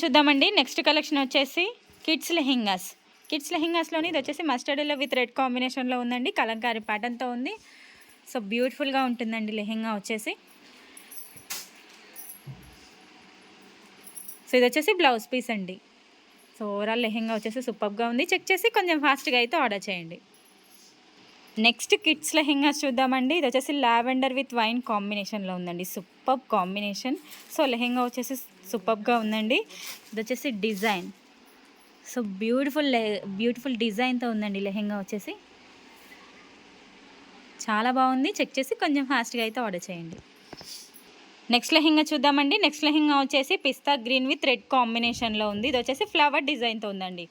చూద్దామండి. Next collection వచ్చేసి kids lehengas. Kids లెహింగాస్లోని ఇది వచ్చేసి మస్టర్డ్ ఎల్లో విత్ రెడ్ కాంబినేషన్లో ఉందండి. కలంకారీ ప్యాటర్న్తో ఉంది. సో బ్యూటిఫుల్గా ఉంటుందండి లెహెంగా వచ్చేసి. సో ఇది వచ్చేసి బ్లౌజ్ పీస్ అండి. సో ఓవరాల్ లెహెంగా వచ్చేసి సూపర్గా ఉంది. చెక్ చేసి కొంచెం ఫాస్ట్గా అయితే ఆర్డర్ చేయండి. నెక్స్ట్ కిడ్స్ లెహెంగాస్ చూద్దామండి. ఇది వచ్చేసి లావెండర్ విత్ వైన్ కాంబినేషన్లో ఉందండి. Super combination. సో లెహెంగా వచ్చేసి సూపర్గా ఉందండి. ఇది వచ్చేసి డిజైన్. సో బ్యూటిఫుల్ బ్యూటిఫుల్ డిజైన్తో ఉందండి లెహెంగా వచ్చేసి. చాలా బాగుంది. చెక్ చేసి కొంచెం ఫాస్ట్గా అయితే ఆర్డర్ చేయండి. నెక్స్ట్ లెహెంగా చూద్దామండి. నెక్స్ట్ లెహెంగా వచ్చేసి పిస్తా గ్రీన్ విత్ రెడ్ కాంబినేషన్లో ఉంది. ఇది వచ్చేసి ఫ్లవర్ డిజైన్తో ఉందండి.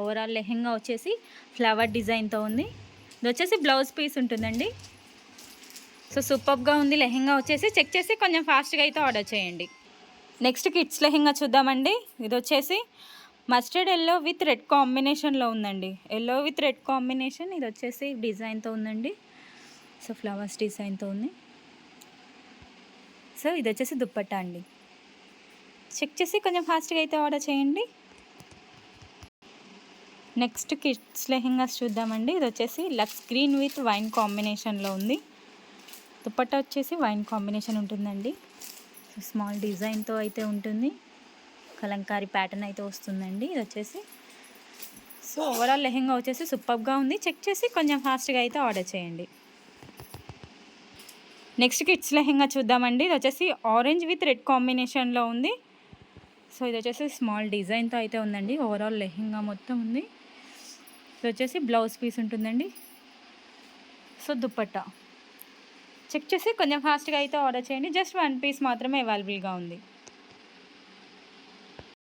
ఓవరాల్ లెహెంగా వచ్చేసి ఫ్లవర్ డిజైన్తో ఉంది. ఇది వచ్చేసి బ్లౌజ్ పీస్ ఉంటుందండి. సో సూపర్గా ఉంది లెహెంగా వచ్చేసి. చెక్ చేసి కొంచెం ఫాస్ట్గా అయితే ఆర్డర్ చేయండి. నెక్స్ట్ కిడ్స్ లెహెంగా చూద్దామండి. ఇది వచ్చేసి మస్టర్డ్ ఎల్లో విత్ రెడ్ కాంబినేషన్లో ఉందండి. ఎల్లో విత్ రెడ్ కాంబినేషన్ ఇది వచ్చేసి డిజైన్తో ఉందండి. సో ఫ్లవర్స్ డిజైన్తో ఉంది. సో ఇది వచ్చేసి దుప్పట్టా అండి. చెక్ చేసి కొంచెం ఫాస్ట్గా అయితే ఆర్డర్ చేయండి. నెక్స్ట్ కిడ్స్ లెహెంగాస్ చూద్దామండి. ఇది వచ్చేసి లక్స్ గ్రీన్ విత్ వైన్ కాంబినేషన్లో ఉంది. దుప్పట్టా వచ్చేసి వైన్ కాంబినేషన్ ఉంటుందండి. స్మాల్ డిజైన్తో అయితే ఉంటుంది. కలంకారీ ప్యాటర్న్ అయితే వస్తుందండి. ఇది వచ్చేసి సో ఓవరాల్ లెహెంగా వచ్చేసి సూపర్గా ఉంది. చెక్ చేసి కొంచెం ఫాస్ట్గా అయితే ఆర్డర్ చేయండి. నెక్స్ట్ కిడ్స్ లెహెంగా చూద్దామండి. ఇది వచ్చేసి ఆరెంజ్ విత్ రెడ్ కాంబినేషన్లో ఉంది. సో ఇది వచ్చేసి స్మాల్ డిజైన్తో అయితే ఉందండి. ఓవరాల్ లెహెంగా మొత్తం ఉంది. ఇది వచ్చేసి బ్లౌజ్ పీస్ ఉంటుందండి. సో దుప్పట్టా. చెక్ చేసి కొంచెం ఫాస్ట్గా అయితే ఆర్డర్ చేయండి. జస్ట్ వన్ పీస్ మాత్రమే అవైలబుల్గా ఉంది.